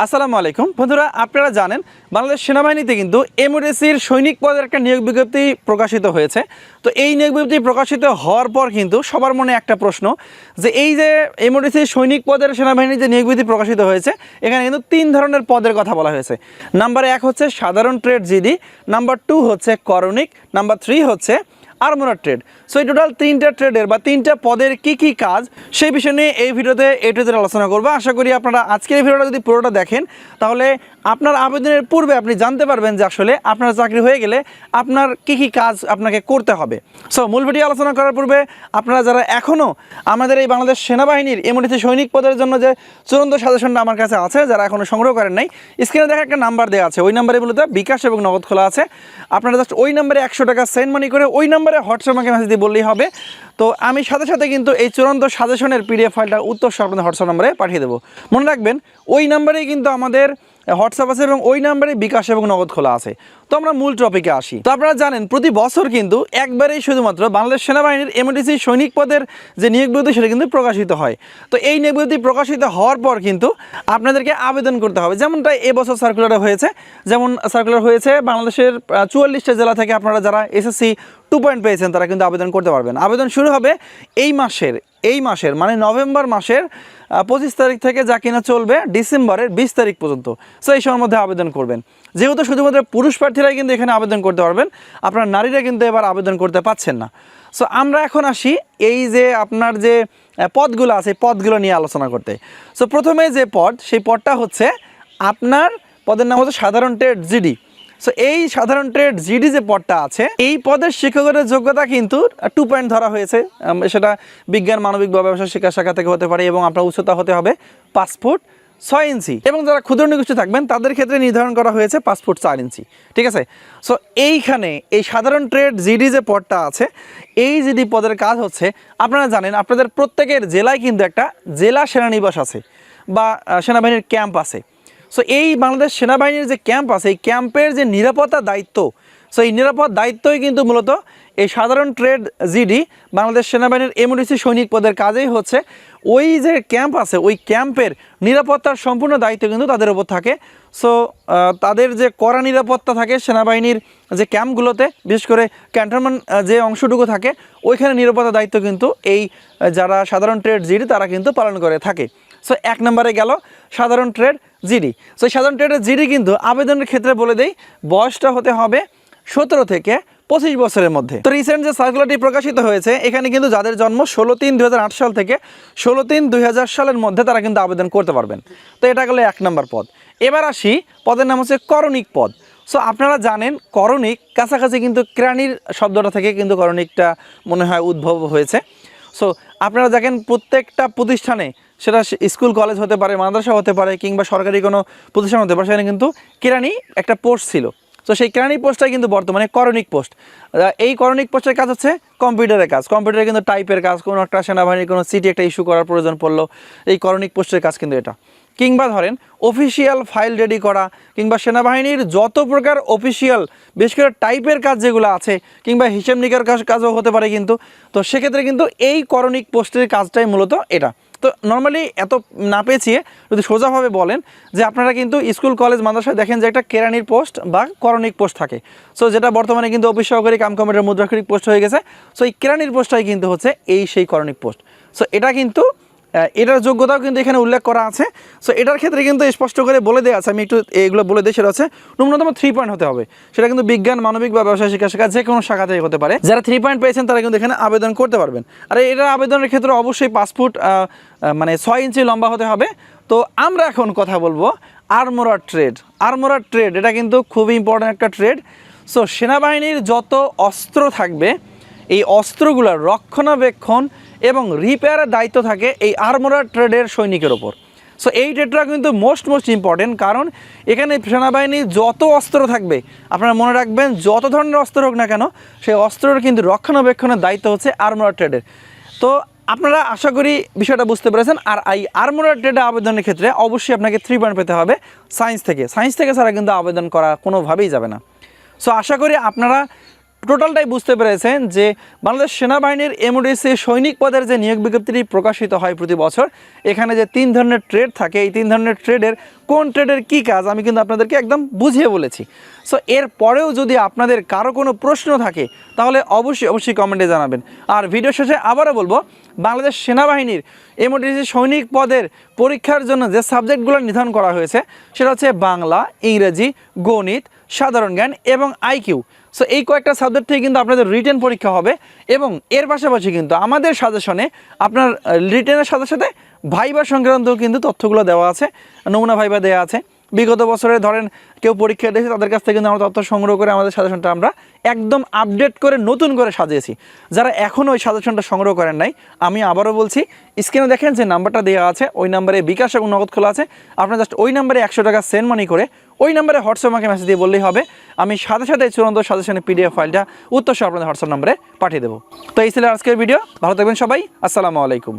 আসসালামু আলাইকুম। বন্ধুরা, আপনারা জানেন, বাংলাদেশ সেনাবাহিনীতে কিন্তু এমওডিসির সৈনিক পদের একটা নিয়োগ বিজ্ঞপ্তি প্রকাশিত হয়েছে। তো এই নিয়োগ বিজ্ঞপ্তি প্রকাশিত হওয়ার পর কিন্তু সবার মনে একটা প্রশ্ন যে এই যে এমওডিসির সৈনিক পদের সেনাবাহিনীর যে নিয়োগ বিজ্ঞপ্তি প্রকাশিত হয়েছে, এখানে কিন্তু তিন ধরনের পদের কথা বলা হয়েছে। নাম্বার এক হচ্ছে সাধারণ ট্রেড জিডি, নাম্বার টু হচ্ছে করণিক, নাম্বার থ্রি হচ্ছে আরমোনার ট্রেড সো এই টোটাল তিনটা ট্রেডের বা তিনটা পদের কি কি কাজ, সেই বিষয় নিয়ে এই ভিডিওতে ট্রেডের আলোচনা করব। আশা করি আপনারা আজকের এই ভিডিওটা যদি পুরোটা দেখেন, তাহলে আপনার আবেদনের পূর্বে আপনি জানতে পারবেন যে আসলে আপনার চাকরি হয়ে গেলে আপনার কি কি কাজ আপনাকে করতে হবে। সো মূল ভিডিও আলোচনা করার পূর্বে আপনারা যারা এখনও আমাদের এই বাংলাদেশ সেনাবাহিনীর এমডিসি সৈনিক পদের জন্য যে চূড়ান্ত সাজেশনটা আমার কাছে আছে, যারা এখনও সংগ্রহ করেন নাই স্ক্রিনে দেখা একটা নাম্বার দেওয়া আছে। ওই নাম্বারে বলতে বিকাশ এবং নগদ খোলা আছে। আপনারা জাস্ট ওই নাম্বারে একশো টাকা সেন্ড মানি করে ওই নাম্বারে হোয়াটসঅ্যাপ আমাকে মেসেজ দিয়ে বললেই হবে। তো আমি সাথে সাথে কিন্তু এই চূড়ান্ত সাজেশনের পিডিএফ ফাইলটা উত্তর আপনাদের হোয়াটসঅ্যাপ নাম্বারে পাঠিয়ে দেবো। মনে রাখবেন, ওই নাম্বারেই কিন্তু আমাদের হোয়াটসঅ্যাপ আছে এবং ওই নাম্বারে বিকাশ এবং নগদ খোলা আছে। তো আমরা মূল টপিকে আসি। তো আপনারা জানেন, প্রতি বছর কিন্তু একবারেই শুধুমাত্র বাংলাদেশ সেনাবাহিনীর এমডিসি সৈনিক পদের যে নিয়োগ সেটা কিন্তু প্রকাশিত হয়। তো এই নিয়োগ প্রকাশিত হওয়ার পর কিন্তু আপনাদেরকে আবেদন করতে হবে। যেমনটা এবছর সার্কুলারে হয়েছে, যেমন সার্কুলার হয়েছে বাংলাদেশের চুয়াল্লিশটা জেলা থেকে আপনারা যারা এসএসসি টু পয়েন্ট পেয়েছেন, তারা কিন্তু আবেদন করতে পারবেন। আবেদন শুরু হবে এই মাসের এই মাসের মানে নভেম্বর মাসের পঁচিশ তারিখ থেকে যা কিনা চলবে ডিসেম্বরের বিশ তারিখ পর্যন্ত। সো এই সময়ের মধ্যে আবেদন করবেন। যেহেতু শুধুমাত্র পুরুষ প্রার্থীরাই কিন্তু এখানে আবেদন করতে পারবেন, আপনার নারীরা কিন্তু এবার আবেদন করতে পাচ্ছেন না। সো আমরা এখন আসি এই যে আপনার যে পদগুলো আছে পদগুলো নিয়ে আলোচনা করতে। সো প্রথমে যে পদ, সেই পদটা হচ্ছে আপনার পদের নাম হচ্ছে সাধারণ ট্রেড জিডি। সো এই সাধারণ ট্রেড জিডি যে পদটা আছে, এই পদের শিক্ষকের যোগ্যতা কিন্তু টু পয়েন্ট ধরা হয়েছে। সেটা বিজ্ঞান, মানবিক বা ব্যবসা শিক্ষা শাখা থেকে হতে পারে এবং আপনার উচ্চতা হতে হবে ফুট। ছয় ইঞ্চি। এবং যারা ক্ষুদ্র নিগোষ্ঠী থাকবেন, তাদের ক্ষেত্রে নির্ধারণ করা হয়েছে পাঁচ ফুট চার ইঞ্চি। ঠিক আছে? সো এইখানে এই সাধারণ ট্রেড জিডি যে পদটা আছে, এই জিডি পদের কাজ হচ্ছে, আপনারা জানেন, আপনাদের প্রত্যেকের জেলায় কিন্তু একটা জেলা সেনানিবাস আছে বা সেনাবাহিনীর ক্যাম্প আছে। সো এই বাংলাদেশ সেনাবাহিনীর যে ক্যাম্প আছে, এই ক্যাম্পের যে নিরাপত্তা দায়িত্ব সো এই নিরাপদ দায়িত্বই কিন্তু মূলত এই সাধারণ ট্রেড জিডি বাংলাদেশ সেনাবাহিনীর এমডিসি সৈনিক পদের কাজেই হচ্ছে। ওই যে ক্যাম্প আছে, ওই ক্যাম্পের নিরাপত্তার সম্পূর্ণ দায়িত্ব কিন্তু তাদের উপর থাকে। সো তাদের যে কড়া নিরাপত্তা থাকে সেনাবাহিনীর যে ক্যাম্পগুলোতে বিশেষ করে ক্যান্টনমেন্ট যে অংশটুকু থাকে, ওইখানে নিরাপত্তা দায়িত্ব কিন্তু এই যারা সাধারণ ট্রেড জিডি তারা কিন্তু পালন করে থাকে। সো এক নম্বরে গেল সাধারণ ট্রেড জিডি সো সাধারণ ট্রেডের জিডি কিন্তু আবেদনের ক্ষেত্রে বলে দেই, বয়সটা হতে হবে সতেরো থেকে পঁচিশ বছরের মধ্যে। তো রিসেন্ট যে সার্কুলারটি প্রকাশিত হয়েছে, এখানে কিন্তু যাদের জন্ম ষোলো তিন দুই সাল থেকে ষোলো তিন দুই সালের মধ্যে তারা কিন্তু আবেদন করতে পারবেন। তো এটা গেলো এক নম্বর পদ। এবার আসি পদের নাম হচ্ছে করণিক পদ। সো আপনারা জানেন করণিক কাছাকাছি কিন্তু ক্রাণীর শব্দটা থেকে কিন্তু করণিকটা মনে হয় উদ্ভব হয়েছে। সো আপনারা দেখেন প্রত্যেকটা প্রতিষ্ঠানে সেটা স্কুল, কলেজ হতে পারে, মাদ্রাসা হতে পারে কিংবা সরকারি কোনো প্রতিষ্ঠান হতে পারে, সেখানে কিন্তু কেরানি একটা পোস্ট ছিল। তো সেই কেরানি পোস্টটাই কিন্তু বর্তমানে করণিক পোস্ট এই করণিক পোস্টের কাজ হচ্ছে কম্পিউটারের কাজ। কম্পিউটারে কিন্তু টাইপের কাজ, কোনো একটা সেনাবাহিনীর, কোনো সিটি একটা ইস্যু করার প্রয়োজন পড়ল এই করণিক পোস্টের কাজ কিন্তু এটা। কিংবা ধরেন অফিসিয়াল ফাইল রেডি করা, কিংবা সেনাবাহিনীর যত প্রকার অফিসিয়াল বেশ করে টাইপের কাজ যেগুলো আছে, কিংবা হিসেব নিকার কাজ কাজও হতে পারে কিন্তু। তো সেক্ষেত্রে কিন্তু এই করণিক পোস্টের কাজটাই মূলত এটা। তো নর্মালি এত না পেঁচিয়ে যদি সোজাভাবে বলেন যে আপনারা কিন্তু স্কুল, কলেজ, মাদ্রাসায় দেখেন যে একটা কেরানির পোস্ট বা করণিক পোস্ট থাকে। সো যেটা বর্তমানে কিন্তু অফিস সহকারী কাম কমিটির মুদ্রাক্ষরিক পোস্ট হয়ে গেছে। সো এই কেরানির পোস্টটাই কিন্তু হচ্ছে এই সেই করণিক পোস্ট। সো এটা কিন্তু এটার যোগ্যতাও কিন্তু এখানে উল্লেখ করা আছে। সো এটার ক্ষেত্রে কিন্তু স্পষ্ট করে বলে দেওয়া আছে আমি একটু এগুলো বলে সেটা হচ্ছে ন্যূনতম থ্রি পয়েন্ট হতে হবে। সেটা কিন্তু বিজ্ঞান মানবিক বা ব্যবসায় শিক্ষা শাখা যে কোনো শাখা থেকে হতে পারে। যারা থ্রি পয়েন্ট পেয়েছেন তারা কিন্তু এখানে আবেদন করতে পারবেন। আর এটার আবেদনের ক্ষেত্রে অবশ্যই আহ, মানে ছয় ইঞ্চি লম্বা হতে হবে। তো আমরা এখন কথা বলব আরমোরার ট্রেড আরমোরার ট্রেড এটা কিন্তু খুবই ইম্পর্ট্যান্ট একটা ট্রেড সো সেনাবাহিনীর যত অস্ত্র থাকবে এই অস্ত্রগুলোর রক্ষণাবেক্ষণ এবং রিপেয়ারের দায়িত্ব থাকে এই আর্মোরার ট্রেডের সৈনিকের ওপর। সো এই ট্রেডটা কিন্তু মোস্ট মোস্ট ইম্পর্টেন্ট কারণ এখানে সেনাবাহিনীর যত অস্ত্র থাকবে, আপনারা মনে রাখবেন যত ধরনের অস্ত্র হোক না কেন, সেই অস্ত্রের কিন্তু রক্ষণাবেক্ষণের দায়িত্ব হচ্ছে আর্মোরার ট্রেডের তো, আপনারা আশা করি বিষয়টা বুঝতে পেরেছেন। আর এই আর্মোরার ট্রেডে আবেদনের ক্ষেত্রে অবশ্যই আপনাকে থ্রি পয়েন্ট পেতে হবে সায়েন্স থেকে। সায়েন্স থেকে ছাড়া কিন্তু আবেদন করা কোনোভাবেই যাবে না। সো আশা করি আপনারা টোটালটাই বুঝতে পেরেছেন যে বাংলাদেশ সেনাবাহিনীর এমওডিসি সৈনিক পদের যে নিয়োগ বিজ্ঞপ্তিটি প্রকাশিত হয় প্রতি বছর, এখানে যে তিন ধরনের ট্রেড থাকে, এই তিন ধরনের ট্রেডের কোন ট্রেডের কী কাজ আমি কিন্তু আপনাদেরকে একদম বুঝিয়ে বলেছি। সো এর পরেও যদি আপনাদের কারও কোনো প্রশ্ন থাকে, তাহলে অবশ্যই অবশ্যই কমেন্টে জানাবেন। আর ভিডিও শেষে আবারও বলব, বাংলাদেশ সেনাবাহিনীর এমওডিসি সৈনিক পদের পরীক্ষার জন্য যে সাবজেক্টগুলো নির্ধারণ করা হয়েছে, সেটা হচ্ছে বাংলা, ইংরেজি, গণিত, সাধারণ জ্ঞান এবং আইকিউ। সো এই কয়েকটা সাবজেক্ট থেকে কিন্তু আপনাদের রিটেন পরীক্ষা হবে এবং এর পাশাপাশি কিন্তু আমাদের সাজেশনে আপনার রিটেনের সাথে সাথে ভাইবা সংক্রান্ত কিন্তু তথ্যগুলো দেওয়া আছে, নমুনা ভাইবা দেওয়া আছে। বিগত বছরে ধরেন কেউ পরীক্ষা দিয়েছে, তাদের কাছ থেকে কিন্তু আমরা তথ্য সংগ্রহ করে আমাদের সাজেশনটা আমরা একদম আপডেট করে নতুন করে সাজিয়েছি। যারা এখনও ওই সাজেশনটা সংগ্রহ করেন নাই, আমি আবারও বলছি স্ক্রিনে দেখেন যে নাম্বারটা দেওয়া আছে, ওই নাম্বারে বিকাশ এবং নগদ খোলা আছে। আপনার জাস্ট ওই নাম্বারে একশো টাকা সেন্ড মানি করে ওই নাম্বারে হোয়াটসঅ্যাপ আমাকে মেসেজ দিয়ে বললেই হবে। আমি সাথে সাথে চূড়ান্ত সাজেশনের পিডিএফ ফাইলটা উত্তর সহ আপনাদের হোয়াটসঅ্যাপ নাম্বারে পাঠিয়ে দেবো। তো এই ছিল আজকের ভিডিও ভালো থাকবেন সবাই, আসসালামু আলাইকুম।